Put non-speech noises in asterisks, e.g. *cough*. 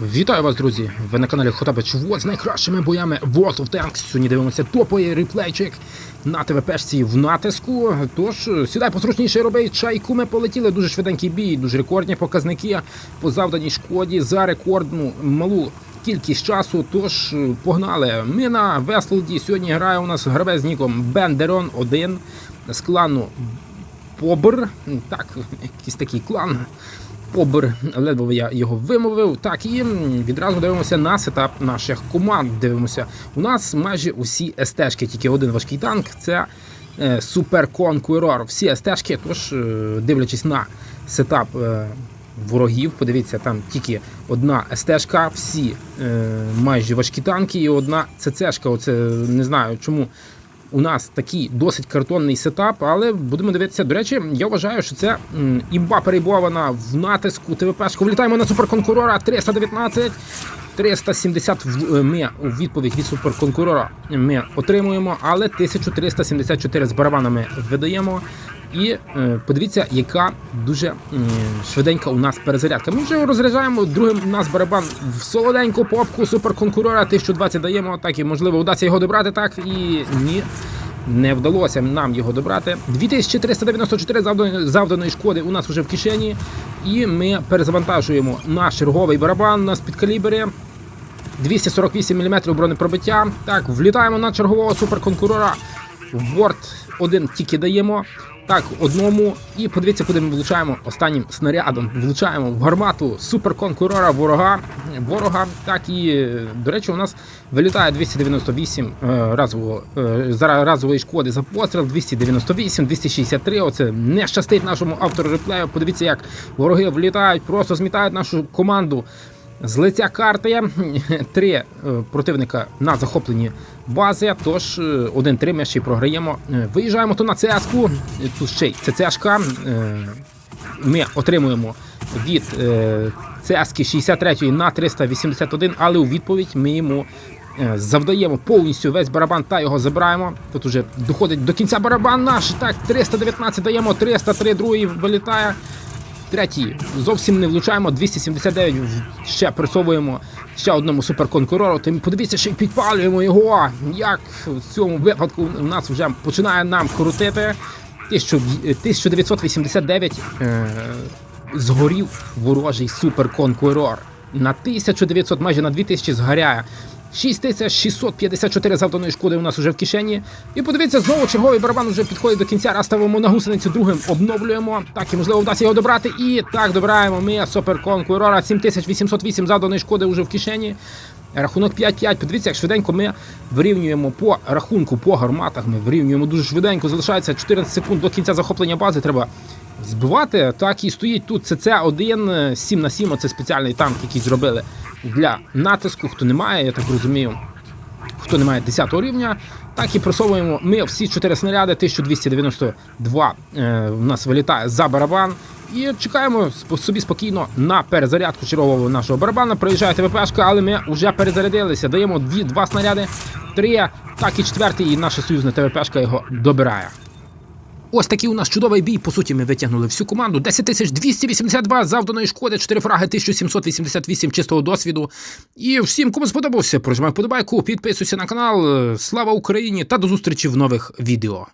Вітаю вас, друзі! Ви на каналі Хотабич Вот з найкращими боями World of Tanks. Сьогодні дивимося топовий реплейчик на ТВПшці в натиску. Тож сідай позручніше роби чайку. Ми полетіли дуже швиденький бій, дуже рекордні показники по завданій шкоді за рекордну малу. Кількість часу, тож погнали. Ми на Веслді. Сьогодні грає у нас гравець з ніком Бендерон 1 з клану Побр. Так, якийсь такий клан. Побр, ледве я його вимовив. Так, і відразу дивимося на сетап наших команд. Дивимося. У нас майже усі СТшки, тільки один важкий танк. Це е, Conqueror. Всі СТшки, тож, е, дивлячись на сетап е, ворогів, подивіться, там тільки одна СТшка, всі майже важкі танки, і одна ЦЦшка. Оце не знаю чому у нас такий досить картонний сетап, але будемо дивитися. До речі, я вважаю, що це імба перебована в натиску ТВПшку. Влітаємо на суперконкурора 319. 370 в- е, ми у відповідь від суперконкурора ми отримуємо, але 1374 з барабанами видаємо. І е, подивіться, яка дуже швиденька у нас перезарядка. Ми вже розряджаємо другим у нас барабан в солоденьку попку суперконкурора 1020 даємо. Так і можливо вдасться його добрати. Так і ні. Не вдалося нам його добрати. 2394 завданої, шкоди у нас вже в кишені. І ми перезавантажуємо наш черговий барабан. Під калібри 248 мм бронепробиття. Так, влітаємо на чергового суперконкурора. Ворд один тільки даємо. Так, одному. І подивіться, куди ми влучаємо останнім снарядом. Влучаємо в гармату суперконкурора ворога. ворога. Так, і, до речі, у нас вилітає 298 е, разового, е, разової шкоди за постріл, 298, 263. Оце не щастить нашому автору реплею. Подивіться, як вороги влітають, просто змітають нашу команду. З карти *laughs* три е, противника на захопленні бази. Тож е, 1-3 ми ще й програємо. Е, Виїжджаємо то на ЦСКу. Тут ще й ЦЦшка. Е, Ми отримуємо від е, ЦСК 63 на 381, але у відповідь ми йому е, завдаємо повністю весь барабан та його забираємо. Тут уже доходить до кінця барабан наш. Так, 319 даємо, 303 другий вилітає. Третій зовсім не влучаємо. 279 ще пресовуємо ще одному суперконкурору. Тим подивіться, ще й підпалюємо його. Як в цьому випадку у нас вже починає нам крутити. 1989 е, згорів ворожий суперконкурор. На 1900, майже на 2000 згоряє. 6654 завданої шкоди у нас вже в кишені. І подивіться, знову черговий барабан вже підходить до кінця. Раз ставимо на гусеницю другим, обновлюємо. Так, і можливо вдасться його добрати. І так, добираємо ми суперконкурора. 7808 завданої шкоди вже в кишені. Рахунок 5-5. Подивіться, як швиденько ми вирівнюємо по рахунку, по гарматах. Ми вирівнюємо дуже швиденько. Залишається 14 секунд до кінця захоплення бази. Треба збивати. Так і стоїть тут ЦЦ-1 7 на 7 Це спеціальний танк, який зробили для натиску. Хто не має, я так розумію. Хто не має 10 рівня, так і просовуємо ми всі 4 снаряди, 1292 е, у нас вилітає за барабан. І чекаємо собі спокійно на перезарядку чергового нашого барабана. Приїжджає ТВПшка, але ми вже перезарядилися. Даємо дві, два снаряди, три, так і четвертий, і наша союзна ТВПшка його добирає. Ось такий у нас чудовий бій. По суті, ми витягнули всю команду. 10282 завданої шкоди, 4 фраги, 1788 чистого досвіду. І всім, кому сподобався, прожимай вподобайку, підписуйся на канал. Слава Україні та до зустрічі в нових відео.